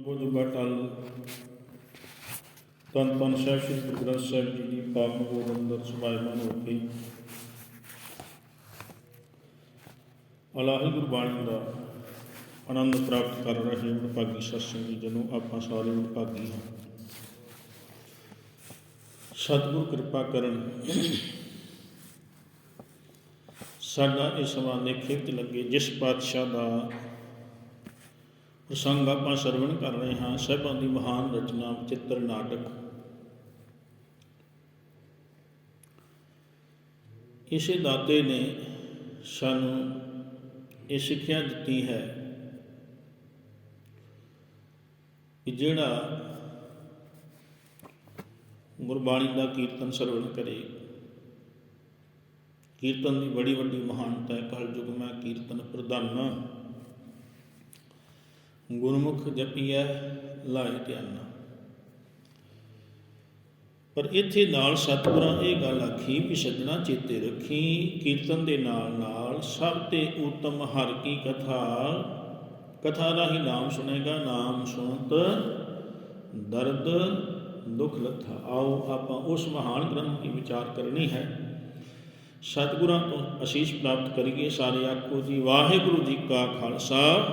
ਬੁੱਧ ਬਟਲ ਤਨ ਤਨ ਸਾਹਿਬ ਸ੍ਰੀ ਗੁਰੂ ਗ੍ਰੰਥ ਸਾਹਿਬ ਜੀ ਦੀ ਪਾਵਨ ਗੋਦ ਅੰਦਰ ਸਮਾਇਮਾਨ ਹੋ ਕੇ ਅਲਾਹੀ ਗੁਰਬਾਣੀ ਦਾ ਆਨੰਦ ਪ੍ਰਾਪਤ ਕਰ ਰਹੇ ਵਡਭਾਗੀ ਸਤਸੰਗ ਜੀ ਜਨੋ ਆਪਾਂ ਸਾਰੇ ਭਾਗੀ ਹਾਂ। ਸਤਿਗੁਰ ਕਿਰਪਾ ਕਰਨ ਸਾਡਾ ਇਹ ਸਮਾਂ ਨੇਖੇ ਤੇ ਲੱਗੇ ਜਿਸ ਪਾਤਸ਼ਾਹ ਦਾ ਪ੍ਰਸੰਗ ਆਪਾਂ ਸਰਵਣ ਕਰ ਰਹੇ ਹਾਂ, ਸਹਿਬਾਂ ਦੀ ਮਹਾਨ ਰਚਨਾ, ਚਿੱਤਰ, ਨਾਟਕ। ਇਸੇ ਦਾਤੇ ਨੇ ਸਾਨੂੰ ਇਹ ਸਿੱਖਿਆ ਦਿੱਤੀ ਹੈ ਕਿ ਜਿਹੜਾ ਗੁਰਬਾਣੀ ਦਾ ਕੀਰਤਨ ਸਰਵਣ ਕਰੇ, ਕੀਰਤਨ ਦੀ ਬੜੀ ਵੱਡੀ ਮਹਾਨਤਾ ਹੈ ਕਲ ਯੁਗ ਮੈਂ ਕੀਰਤਨ ਪ੍ਰਧਾਨਾ ਗੁਰਮੁਖ ਜਪੀਐ ਲਾਇ ਧਿਆਨਾ। ਪਰ ਇੱਥੇ ਨਾਲ ਸਤਿਗੁਰਾਂ ਇਹ ਗੱਲ ਆਖੀ ਵੀ ਸੱਜਣਾ ਚੇਤੇ ਰੱਖੀ, ਕੀਰਤਨ ਦੇ ਨਾਲ ਨਾਲ ਸਭ ਤੇ ਉਤਮ ਹਰ ਕੀ ਕਥਾ ਕਥਾ ਦਾ ਹੀ ਨਾਮ ਸੁਣੇਗਾ, ਨਾਮ ਸੁਣਤ ਦਰਦ ਦੁੱਖ ਲੱਥਾ। ਆਓ ਆਪਾਂ ਉਸ ਮਹਾਨ ਗ੍ਰੰਥ ਦੀ ਵਿਚਾਰ ਕਰਨੀ ਹੈ। ਸਤਿਗੁਰਾਂ ਤੋਂ ਅਸੀਸ ਪ੍ਰਾਪਤ ਕਰੀਏ ਸਾਰੇ ਆਖੋ ਜੀ, ਵਾਹਿਗੁਰੂ ਜੀ ਕਾ ਖਾਲਸਾ।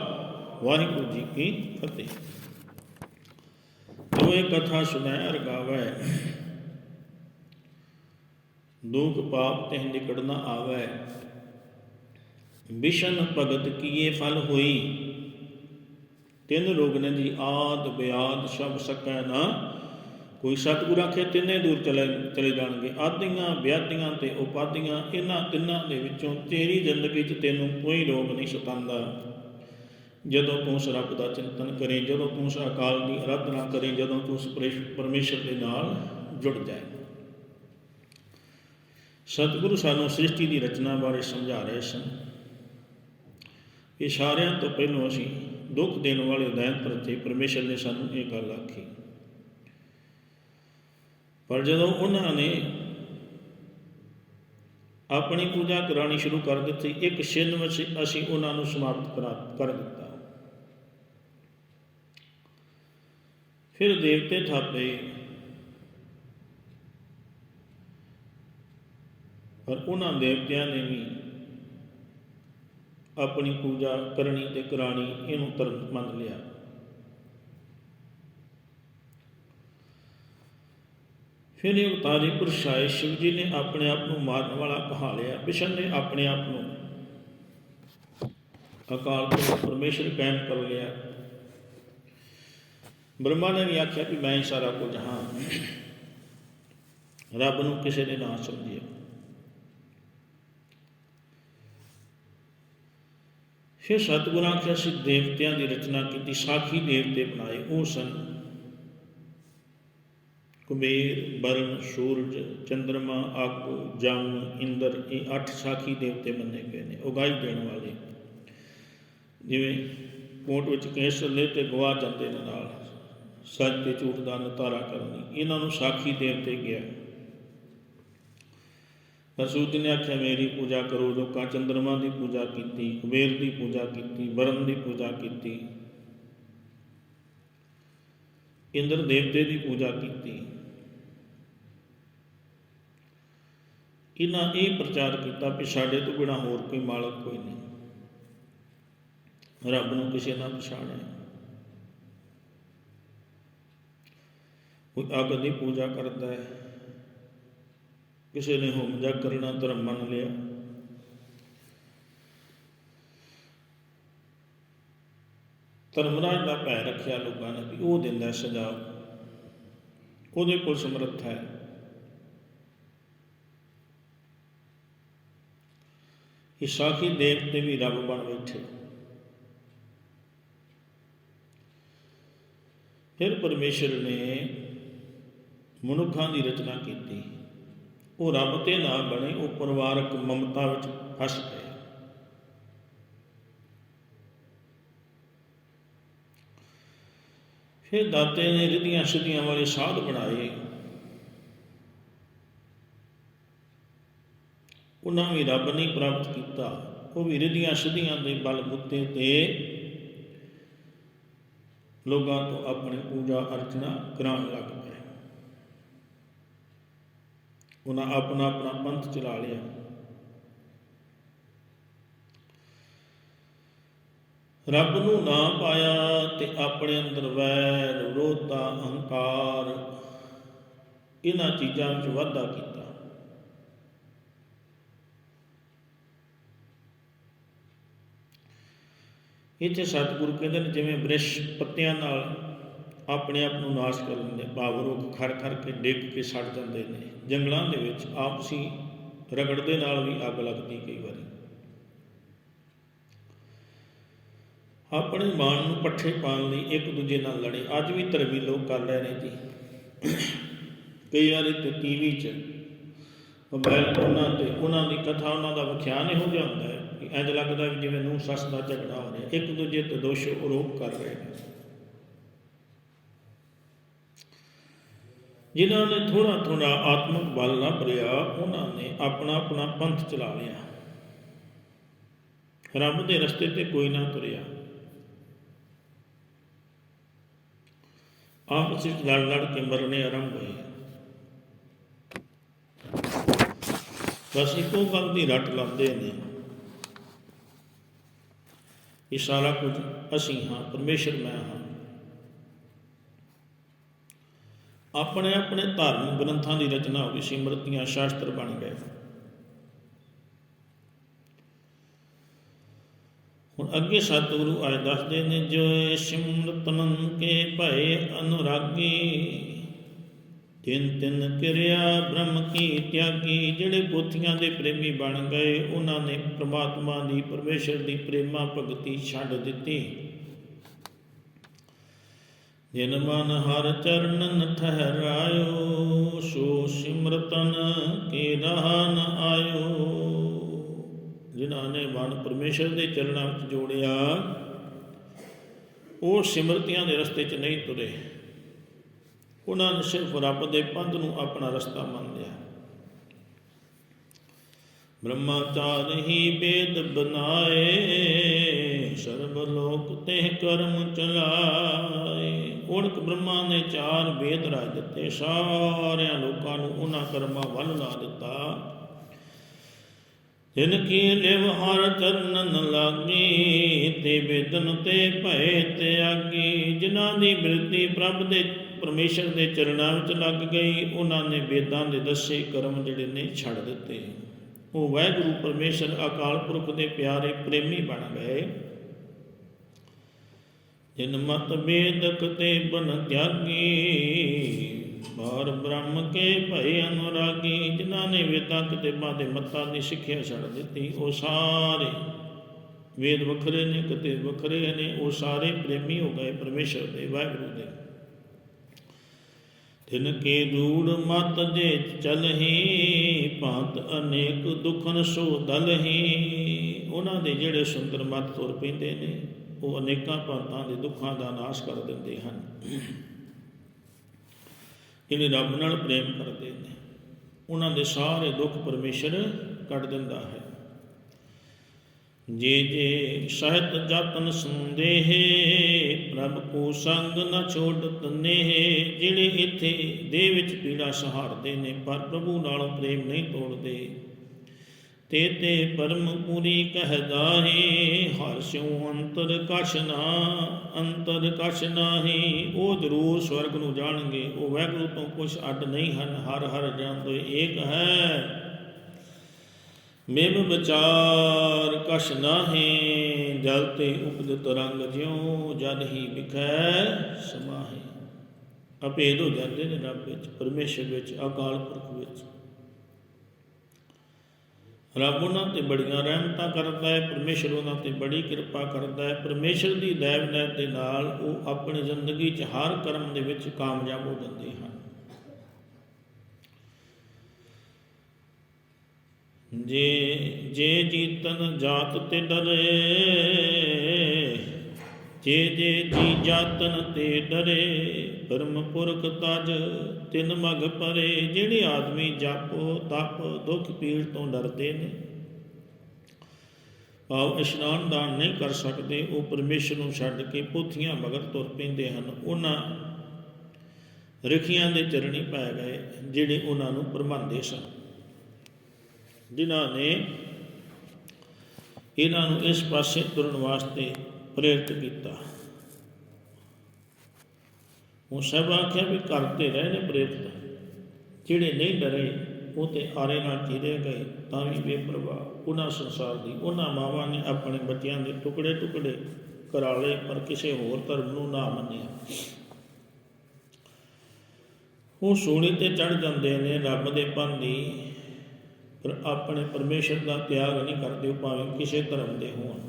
ਵਾਹਿਗੁਰੂ ਜੀ ਕੀ ਫਤਿਹ। ਜੋ ਇਹ ਕਥਾ ਸੁਣਾਇ ਰਗਾਵੈ ਦੁਖ ਪਾਪ ਤਹਿ ਨਿਕੜ ਆਵੈ। ਵਿਸ਼ਨ ਭਗਤ ਕੀਏ ਫਲ ਹੋਈ। ਤਿੰਨ ਰੋਗ ਦੀ ਜੀ ਆਦ ਬਿਆਦ ਸਭ ਸਕੈ ਨਾ। ਕੋਈ ਸਤਿਗੁਰ ਆਖੇ ਤਿੰਨੇ ਦੂਰ ਚਲੇ ਚਲੇ ਜਾਣਗੇ। ਆਦੀਆਂ ਵਿਆਦੀਆਂ ਤੇ ਉਪਾਦੀਆਂ ਇਹਨਾਂ ਤਿੰਨਾਂ ਦੇ ਵਿੱਚੋਂ ਤੇਰੀ ਜ਼ਿੰਦਗੀ 'ਚ ਤੈਨੂੰ ਕੋਈ ਰੋਗ ਨਹੀਂ ਸਤਾਉਂਦਾ। ਜਦੋਂ ਤੂੰ ਉਸ ਰੱਬ ਦਾ ਚਿੰਤਨ ਕਰੇ, ਜਦੋਂ ਤੂੰ ਅਕਾਲ ਦੀ ਅਰਾਧਨਾ ਕਰੇ, ਜਦੋਂ ਤੂੰ ਉਸ ਪਰਮੇਸ਼ਰ ਦੇ ਨਾਲ ਜੁੜ ਜਾਏ। ਸਤਿਗੁਰੂ ਸਾਨੂੰ ਸ੍ਰਿਸ਼ਟੀ ਦੀ ਰਚਨਾ ਬਾਰੇ ਸਮਝਾ ਰਹੇ ਸਨ। ਇਸ਼ਾਰਿਆਂ ਤੋਂ ਪਹਿਲਾਂ ਅਸੀਂ ਦੁੱਖ ਦੇਣ ਵਾਲੇ ਦੈਂਤ ਪ੍ਰਤੀ ਪਰਮੇਸ਼ਰ ਨੇ ਸਾਨੂੰ ਇਹ ਗੱਲ ਆਖੀ। ਪਰ ਜਦੋਂ ਉਹਨਾਂ ਨੇ ਆਪਣੀ ਪੂਜਾ ਕਰਾਣੀ ਸ਼ੁਰੂ ਕਰ ਦਿੱਤੀ, ਇੱਕ ਛਿਨ ਵਿੱਚ ਅਸੀਂ ਉਹਨਾਂ ਨੂੰ ਸਮਾਪਤ ਕਰਾ, ਕਰ ਦਿੱਤਾ। ਫਿਰ ਦੇਵਤੇ ਥਾਪੇ। ਪਰ ਉਹਨਾਂ ਦੇਵਤਿਆਂ ਨੇ ਵੀ ਆਪਣੀ ਪੂਜਾ ਕਰਨੀ ਤੇ ਕਰਾਣੀ ਇਹਨੂੰ ਧਰਮ ਮੰਨ ਲਿਆ। ਫਿਰ ਇਹ ਉਤਾਰੇ ਪੁਰਸ਼ਾਏ ਸ਼ਿਵ ਜੀ ਨੇ ਆਪਣੇ ਆਪ ਨੂੰ ਮਾਰਨ ਵਾਲਾ ਕਹਾ ਲਿਆ। ਬਿਸ਼ਨ ਨੇ ਆਪਣੇ ਆਪ ਨੂੰ ਅਕਾਲ ਪੁਰਖ ਪਰਮੇਸ਼ਰ ਕਾਇਮ ਕਰ ਲਿਆ। ਬ੍ਰਹਮਾ ਨੇ ਵੀ ਆਖਿਆ ਕਿ ਮੈਂ ਸਾਰਾ ਕੁਝ ਹਾਂ ਰੱਬ ਨੂੰ ਕਿਸੇ ਨੇ ਨਾ ਸਮਝਿਆ। ਫਿਰ ਸਤਿਗੁਰਾਂ ਆਖਿਆ ਸੀ ਦੇਵਤਿਆਂ ਦੀ ਰਚਨਾ ਕੀਤੀ, ਸਾਖੀ ਦੇਵਤੇ ਬਣਾਏ, ਉਹ ਸਨ ਕੁਬੇਰ, ਬਰਨ, ਸੂਰਜ ਚੰ드ਰਮਾ ਅੱਗ ਜਮ, ਇੰਦਰ, ਇਹ ਅੱਠ ਸਾਖੀ ਦੇਵਤੇ ਮੰਨੇ ਗਏ ਨੇ, ਉਗਾਈ ਦੇਣ ਵਾਲੇ। ਜਿਵੇਂ ਕੋਟ ਵਿੱਚ ਕੇਸਰ ਲੈ ਤੇ ਗਵਾ ਜਾਂਦੇ ਨੇ ਨਾਲ। ਸੱਚ ਤੇ ਝੂਠ ਦਾ ਨਤਾਰਾ ਕਰਨੀ ਇਹਨਾਂ ਨੂੰ ਸਾਖੀ ਦੇਵਤੇ ਗਿਆ। ਰਸੂਲ ਨੇ ਆਖਿਆ, ਮੇਰੀ ਪੂਜਾ ਕਰੋ, ਲੋਕਾਂ ਚੰਦਰਮਾ ਦੀ ਪੂਜਾ ਕੀਤੀ ਕੁਬੇਰ ਦੀ ਪੂਜਾ ਕੀਤੀ ਬਰਨ ਦੀ ਪੂਜਾ ਕੀਤੀ। ਇੰਦਰ ਦੇਵਤੇ ਦੀ ਪੂਜਾ ਕੀਤੀ। ਇਹਨਾਂ ਇਹ ਪ੍ਰਚਾਰ ਕੀਤਾ ਕਿ ਸਾਡੇ ਤੋਂ ਬਿਨਾ ਹੋਰ ਕੋਈ ਮਾਲਕ ਕੋਈ ਨਹੀਂ। ਰੱਬ ਨੂੰ ਕਿਸੇ ਨਾਲ ਪਛਾਣਿਆ। ਕੋਈ ਅੱਗ ਦੀ ਪੂਜਾ ਕਰਦਾ ਹੈ। ਕਿਸੇ ਨੇ ਹੋਮ ਜਾ ਕਰਨਾ ਧਰਮ ਮੰਨ ਲਿਆ। ਧਰਮਰਾਜ ਦਾ ਭੈ ਰੱਖਿਆ ਲੋਕਾਂ ਨੇ ਵੀ ਉਹ ਦਿੰਦਾ ਸਜ਼ਾ। ਉਹਦੇ ਕੋਲ ਸਮਰੱਥ ਹੈ। ਇਹ ਦੇਵਤੇ ਵੀ ਰੱਬ ਬਣ ਬੈਠੇ। ਫਿਰ ਪਰਮੇਸ਼ਰ ਨੇ ਮਨੁੱਖਾਂ ਦੀ ਰਚਨਾ ਕੀਤੀ। ਉਹ ਰੱਬ ਤੇ ਨਾ ਬਣੇ ਉਹ ਪਰਿਵਾਰਕ ਮਮਤਾ ਵਿੱਚ ਫਸ ਗਏ। ਫਿਰ ਦਾਤੇ ਨੇ ਰਿਧੀਆਂ ਸਿੱਧੀਆਂ ਵਾਲੇ ਸਾਧ ਬਣਾਏ। ਉਹਨਾਂ ਵੀ ਰੱਬ ਨਹੀਂ ਪ੍ਰਾਪਤ ਕੀਤਾ। ਉਹ ਵੀ ਰਿਧੀਆਂ ਸਿੱਧੀਆਂ ਦੇ ਬਲ ਬੁੱਤੇ ਤੇ ਲੋਕਾਂ ਤੋਂ ਆਪਣੀ ਪੂਜਾ ਅਰਚਨਾ ਕਰਾਉਣ ਲੱਗ ਪਏ ਉਹਨਾਂ ਆਪਣਾ ਆਪਣਾ ਪੰਥ ਚਲਾ ਲਿਆ। ਰੱਬ ਨੂੰ ਨਾ ਪਾਇਆ ਤੇ ਆਪਣੇ ਅੰਦਰ ਵੈਰ ਵਿਰੋਧਤਾ ਅਹੰਕਾਰ ਇਹਨਾਂ ਚੀਜ਼ਾਂ ਵਿੱਚ ਵਾਧਾ ਕੀਤਾ। ਇੱਥੇ ਸਤਿਗੁਰੂ ਕਹਿੰਦੇ ਨੇ ਜਿਵੇਂ ਬ੍ਰਿਸ਼ ਪੱਤਿਆਂ ਨਾਲ ਆਪਣੇ ਆਪ ਨੂੰ ਨਾਸ਼ ਕਰ ਲੈਂਦੇ ਭਾਵ ਰੁੱਖ ਖੜ ਖੜ ਕੇ ਡਿੱਗ ਕੇ ਸੜ ਜਾਂਦੇ ਨੇ। ਜੰਗਲਾਂ ਦੇ ਵਿੱਚ ਆਪਸੀ ਰਗੜਦੇ ਨਾਲ ਵੀ ਅੱਗ ਲੱਗਦੀ ਕਈ ਵਾਰੀ। ਆਪਣੇ ਮਾਨ ਨੂੰ ਪੱਠੇ ਪਾਉਣ ਲਈ ਇੱਕ ਦੂਜੇ ਨਾਲ ਲੜੇ। ਅੱਜ ਵੀ ਧਰਮੀ ਲੋਕ ਕਰ ਰਹੇ ਨੇ ਜੀ। ਕਈ ਵਾਰੀ ਤੇ ਟੀਵੀ 'ਚ ਮੋਬਾਈਲ ਉਹਨਾਂ ਤੇ ਉਹਨਾਂ ਦੀ ਕਥਾ, ਉਹਨਾਂ ਦਾ ਵਿਖਿਆਨ ਇਹੋ ਜਿਹਾ ਹੁੰਦਾ ਹੈ ਕਿ ਇੰਜ ਲੱਗਦਾ ਵੀ ਜਿਵੇਂ ਨੂੰ ਸੱਸ ਦਾ ਝਗੜਾ ਹੋ ਰਿਹਾ। ਇੱਕ ਦੂਜੇ ਤੇ ਦੋਸ਼ ਆਰੋਪ ਕਰ ਰਹੇ ਨੇ। ਜਿਨ੍ਹਾਂ ਨੇ ਥੋੜਾ ਥੋੜਾ ਆਤਮਿਕ ਬਲ ਨਾ ਭਰਿਆ, ਉਹਨਾਂ ਨੇ ਆਪਣਾ ਆਪਣਾ ਪੰਥ ਚਲਾ ਲਿਆ। ਰੱਬ ਦੇ ਰਸਤੇ ਤੇ ਕੋਈ ਨਾ ਤੁਰਿਆ। ਆਪਸ ਵਿੱਚ ਲੜ ਲੜ ਕੇ ਮਰਨੇ ਆਰੰਭ ਹੋਏ। ਬਸ ਇੱਕੋ ਗੱਲ ਦੀ ਰੱਟ ਲਾਉਂਦੇ ਨੇ। ਇਹ ਸਾਰਾ ਕੁਝ ਅਸੀਂ ਹਾਂ, ਪਰਮੇਸ਼ਰ ਮੈਂ ਹਾਂ। ਆਪਣੇ ਆਪਣੇ ਧਾਰਮਿਕ ਗ੍ਰੰਥਾਂ ਦੀ ਰਚਨਾ ਹੋ ਗਈ ਸਿਮਰਤੀਆਂ ਸ਼ਾਸਤਰ ਬਣ ਗਏ। ਹੁਣ ਅੱਗੇ ਸਤਿਗੁਰੂ ਆਏ ਦੱਸਦੇ ਨੇ, ਜੋ ਸਿਮਰਤਨ ਕੇ ਭਏ ਅਨੁਰਾਗੀ, ਤਿੰਨ ਤਿੰਨ ਕਿਰਿਆ ਬ੍ਰਹਮ ਕੀ ਤਿਆਗੀ, ਜਿਹੜੇ ਪੋਥੀਆਂ ਦੇ ਪ੍ਰੇਮੀ ਬਣ ਗਏ, ਉਹਨਾਂ ਨੇ ਪ੍ਰਮਾਤਮਾ ਦੀ, ਪਰਮੇਸ਼ਰ ਦੀ ਪ੍ਰੇਮਾ ਭਗਤੀ ਛੱਡ ਦਿੱਤੀ। ਜਿਨ ਮਨ ਹਰ ਚਰਨਨ ਠਹਿਰਾਇਓ ਸੋ ਸਿਮਰਤਨ ਕੇ ਰਹਾਨ ਆਇਓ। ਜਿਨ੍ਹਾਂ ਨੇ ਮਨ ਪਰਮੇਸ਼ਰ ਦੇ ਚਰਨਾਂ ਵਿੱਚ ਜੋੜਿਆ, ਉਹ ਸਿਮਰਤੀਆਂ ਦੇ ਰਸਤੇ 'ਚ ਨਹੀਂ ਤੁਰੇ। ਉਹਨਾਂ ਨੇ ਸਿਰਫ ਰੱਬ ਦੇ ਪੰਧ ਨੂੰ ਆਪਣਾ ਰਸਤਾ ਮੰਨ ਲਿਆ। ਬ੍ਰਹਮਾਚਾਰ ਹੀ ਵੇਦ ਬਨਾਏ ਸਰਬ ਲੋਕ ਤੇ ਕਰਮ ਚਲਾਏ। ਉੜਕ ਬ੍ਰਹਮਾ ਨੇ ਚਾਰ ਵੇਦ ਰਾਜ ਦਿੱਤੇ, ਸਾਰਿਆਂ ਲੋਕਾਂ ਨੂੰ ਉਹਨਾਂ ਕਰਮਾਂ ਵੱਲ ਲਾ ਦਿੱਤਾ। ਜਿਨ ਕੀ ਲਿਵ ਹਰ ਚਰਨਨ ਲਾਗੀ, ਤੇ ਵੇਦਨ ਤੇ ਭਏ ਤਿਆਗੀ। ਜਿਨ੍ਹਾਂ ਦੀ ਬਿਰਤੀ ਪ੍ਰਭ ਦੇ, ਪਰਮੇਸ਼ਰ ਦੇ ਚਰਨਾਂ ਵਿੱਚ ਲੱਗ ਗਈ, ਉਹਨਾਂ ਨੇ ਵੇਦਾਂ ਦੇ ਦੱਸੇ ਕਰਮ ਜਿਹੜੇ ਨੇ ਛੱਡ ਦਿੱਤੇ। ਉਹ ਵਾਹਿਗੁਰੂ ਪਰਮੇਸ਼ਰ ਅਕਾਲ ਪੁਰਖ ਦੇ ਪਿਆਰੇ ਪ੍ਰੇਮੀ ਬਣ ਗਏ। ਜਿਨ ਮਤ ਤੇ ਬਨ ਤਿਆਗੀ ਬਾਰ ਬ੍ਰਹਮ ਕੇ ਭਏ ਅਨੁਰਾਗੀ, ਜਿਨ੍ਹਾਂ ਨੇ ਵੇਦਾਂ ਕਿਤਾਬਾਂ ਦੇ ਮੱਤਾਂ ਦੀ ਸਿੱਖਿਆ ਛੱਡ ਦਿੱਤੀ, ਉਹ ਸਾਰੇ ਵੇਦ ਵੱਖਰੇ ਨੇ, ਕਿਤੇ ਵੱਖਰੇ ਨੇ, ਉਹ ਸਾਰੇ ਪ੍ਰੇਮੀ ਹੋ ਗਏ ਪਰਮੇਸ਼ਰ ਦੇ, ਵਾਹਿਗੁਰੂ ਦੇ। ਤਿਨ ਕੇ ਦੂੜ ਮਤ ਜੇ ਚਲਹੀ, ਭਾਂਤ ਅਨੇਕ ਦੁਖਨ ਸੋ ਦਲਹੀ। ਉਹਨਾਂ ਦੇ ਜਿਹੜੇ ਸੁੰਦਰ ਮਤ ਤੁਰ ਪੈਂਦੇ ਨੇ, ਉਹ ਅਨੇਕਾਂ ਭਾਂਤਾਂ ਦੇ ਦੁੱਖਾਂ ਦਾ ਨਾਸ਼ ਕਰ ਦਿੰਦੇ ਹਨ। ਜਿਹੜੇ ਰੱਬ ਨਾਲ ਪ੍ਰੇਮ ਕਰਦੇ ਨੇ। ਉਹਨਾਂ ਦੇ ਸਾਰੇ ਦੁੱਖ ਪਰਮੇਸ਼ਰ ਕੱਢ ਦਿੰਦਾ ਹੈ। ਜੇ ਜੇ ਸਹਿਤ ਜਤਨ ਸੰਦੇਹ, ਪ੍ਰਭ ਕੋ ਸੰਗ ਨ ਛੋੜਤ ਨੇਹ ਜਿਹੜੇ ਇੱਥੇ ਦੇ ਵਿੱਚ ਪੀੜਾ ਸਹਾਰਦੇ ਨੇ, ਪਰ ਪ੍ਰਭੂ ਨਾਲੋਂ ਪ੍ਰੇਮ ਨਹੀਂ ਤੋੜਦੇ। ਤੇ ਤੇ ਪਰਮ ਪੂਰੀ ਕਹਿਦਾਹੀ ਹਰ ਸਿਉ ਅੰਤਰ ਕਛ ਅੰਤਰ ਕਛ ਉਹ ਜ਼ਰੂਰ ਸਵਰਗ ਨੂੰ ਜਾਣਗੇ। ਉਹ ਵੈਗੁਰੂ ਤੋਂ ਕੁਛ ਅੱਡ ਨਹੀਂ ਹਨ, ਹਰ ਹਰ ਜਾਣ ਤੋਂ ਏਕ ਹੈ। ਮੇਮ ਵਿਚਾਰ ਕਛ ਨਾਹੀ, ਜਲ ਤੇ ਉਪਜਤ ਰੰਗ ਜਿਉ ਜਦ ਹੀ ਵਿਖੈ ਸਮਾਹੀ। ਅਪੇਦ ਹੋ ਜਾਂਦੇ ਨੇ ਰੱਬ ਵਿੱਚ, ਪਰਮੇਸ਼ਰ ਵਿੱਚ, ਅਕਾਲ ਪੁਰਖ ਵਿੱਚ। ਰੱਬ ਉਹਨਾਂ ਤੇ ਬੜੀਆਂ ਰਹਿਮਤਾਂ ਕਰਦਾ ਹੈ, ਪਰਮੇਸ਼ਰ ਉਹਨਾਂ ਤੇ ਬੜੀ ਕਿਰਪਾ ਕਰਦਾ ਹੈ। ਪਰਮੇਸ਼ਰ ਦੀ ਦਇਵ ਦੇ ਨਾਲ ਉਹ ਆਪਣੀ ਜ਼ਿੰਦਗੀ 'ਚ ਹਰ ਕਰਮ ਦੇ ਵਿੱਚ ਕਾਮਯਾਬ ਹੋ ਜਾਂਦੇ ਹਨ। ਜੇ ਜੇ ਜੀਤਨ ਜਾਤ ਤੇ ਡਰੇ, ਜੇ ਜੇ ਜੀ ਜਾਤਨ ਤੇ ਡਰੇ, ਬ੍ਰਹਮ ਪੁਰਖ ਤਜ ਤਿਨ ਮਗ ਪਰੇ, ਜਿਹੜੇ ਆਦਮੀ ਜਾਪੋ, ਤਪ, ਦੁੱਖ ਪੀੜ ਤੋਂ ਡਰਦੇ ਨੇ, ਭਾਵ ਇਸ਼ਨਾਨ ਦਾਨ ਨਹੀਂ ਕਰ ਸਕਦੇ, ਉਹ ਪਰਮੇਸ਼ਰ ਨੂੰ ਛੱਡ ਕੇ ਪੋਥੀਆਂ ਮਗਰ ਤੁਰ ਪੈਂਦੇ ਹਨ। ਉਹਨਾਂ ਰਖੀਆਂ ਦੇ ਚਰਣੀ ਪੈ ਗਏ, ਜਿਹੜੇ ਉਹਨਾਂ ਨੂੰ ਪਰਮਾਉਂਦੇ ਸਨ। ਜਿਨ੍ਹਾਂ ਨੇ ਇਹਨਾਂ ਨੂੰ ਇਸ ਪਾਸੇ ਤੁਰਨ ਵਾਸਤੇ ਪ੍ਰੇਰਿਤ ਕੀਤਾ। ਉਹ ਸਭ ਆਖਿਆ ਵੀ ਕਰਦੇ ਰਹੇ ਨੇ ਪ੍ਰੇਰਿਤ ਜਿਹੜੇ ਨਹੀਂ ਡਰੇ, ਉਹ ਤੇ ਆਰੇ ਨਾਲ ਚੀਰੇ ਗਏ, ਤਾਂ ਵੀ ਬੇਪਰਵਾਹ। ਉਹਨਾਂ ਸੰਸਾਰ ਦੀ, ਉਹਨਾਂ ਮਾਵਾਂ ਨੇ ਆਪਣੇ ਬੱਚਿਆਂ ਦੇ ਟੁਕੜੇ ਟੁਕੜੇ ਕਰਾ ਲਏ ਪਰ ਕਿਸੇ ਹੋਰ ਧਰਮ ਨੂੰ ਨਾ ਮੰਨਿਆ। ਉਹ ਸੂਲੀ ਤੇ ਚੜ ਜਾਂਦੇ ਨੇ, ਰੱਬ ਦੇ ਪੰਦੀ ਪਰ ਆਪਣੇ ਪਰਮੇਸ਼ਰ ਦਾ ਤਿਆਗ ਨਹੀਂ ਕਰਦੇ, ਉਹ ਭਾਵੇਂ ਕਿਸੇ ਧਰਮ ਦੇ ਹੋਣ।